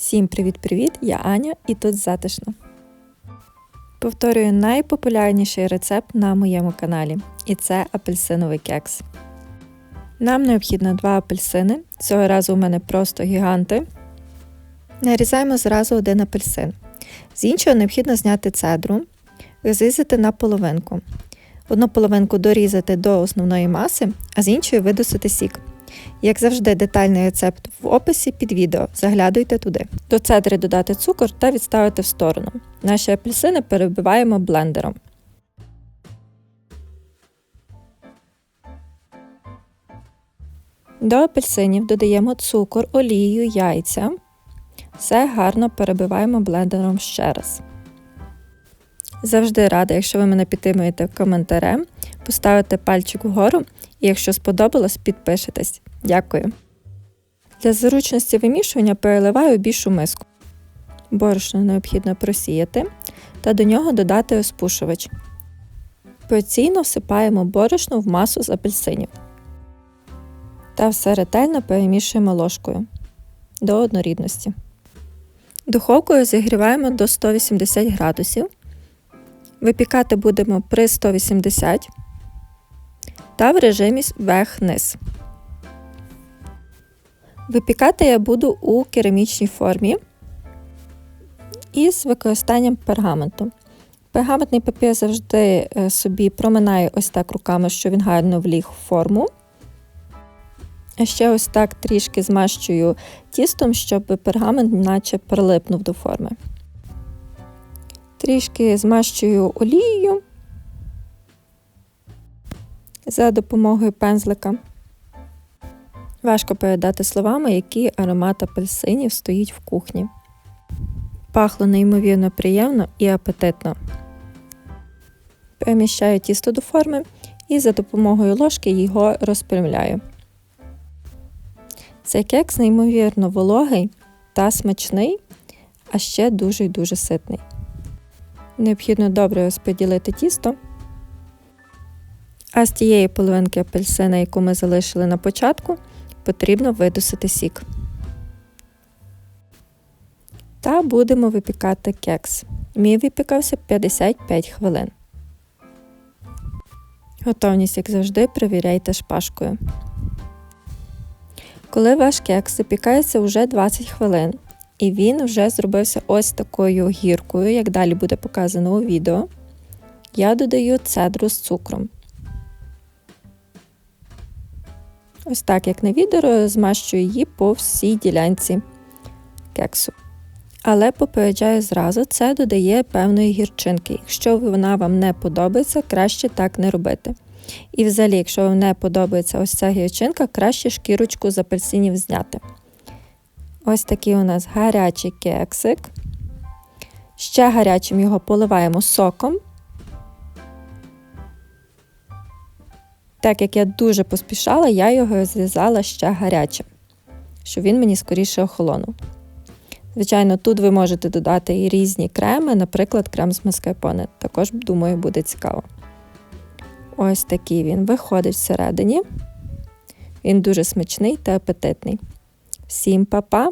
Всім привіт-привіт! Я Аня і тут затишно. Повторюю найпопулярніший рецепт на моєму каналі, і це апельсиновий кекс. Нам необхідно два апельсини. Цього разу у мене просто гіганти. Нарізаємо зразу один апельсин. З іншого необхідно зняти цедру, розрізати на половинку. Одну половинку дорізати до основної маси, а з іншої видусити сік. Як завжди, детальний рецепт в описі під відео. Заглядуйте туди. До цедри додати цукор та відставити в сторону. Наші апельсини перебиваємо блендером. До апельсинів додаємо цукор, олію, яйця. Все гарно перебиваємо блендером ще раз. Завжди рада, якщо ви мене підтримуєте коментарем, поставите пальчик вгору якщо сподобалось, підпишитесь. Дякую. Для зручності вимішування переливаю більшу миску. Борошно необхідно просіяти та до нього додати розпушувач. Порційно всипаємо борошно в масу з апельсинів. Та все ретельно перемішуємо ложкою до однорідності. Духовку розігріваємо до 180 градусів. Випікати будемо при 180 та в режимі верх-низ. Випікати я буду у керамічній формі із використанням пергаменту. Пергаментний папір завжди е, собі проминає ось так руками, щоб він гарно вліг в форму. А ще ось так трішки змащую тістом, щоб пергамент наче прилипнув до форми. Трішки змащую олією за допомогою пензлика. Важко передати словами, який аромат апельсинів стоїть в кухні. Пахло неймовірно приємно і апетитно. Переміщаю тісто до форми і за допомогою ложки його розпрямляю. Цей кекс неймовірно вологий та смачний, а ще дуже дуже ситний. Необхідно добре розподілити тісто. А з тієї половинки апельсина, яку ми залишили на початку, потрібно видусити сік. Та будемо випікати кекс. Мій випікався 55 хвилин. Готовність, як завжди, перевіряйте шпажкою. Коли ваш кекс запікається вже 20 хвилин, і він вже зробився ось такою гіркою, як далі буде показано у відео, я додаю цедру з цукром. Ось так, як на відео, змащую її по всій ділянці кексу. Але попереджаю зразу, це додає певної гірчинки. Якщо вона вам не подобається, краще так не робити. І взагалі, якщо вам не подобається ось ця гірчинка, краще шкірочку з апельсинів зняти. Ось такий у нас гарячий кексик. Ще гарячим його поливаємо соком. Так як я дуже поспішала, я його розрізала ще гарячим, щоб він мені скоріше охолонув. Звичайно, тут ви можете додати і різні креми, наприклад, крем з маскарпоне. Також, думаю, буде цікаво. Ось такий він виходить всередині. Він дуже смачний та апетитний. Всім па-па!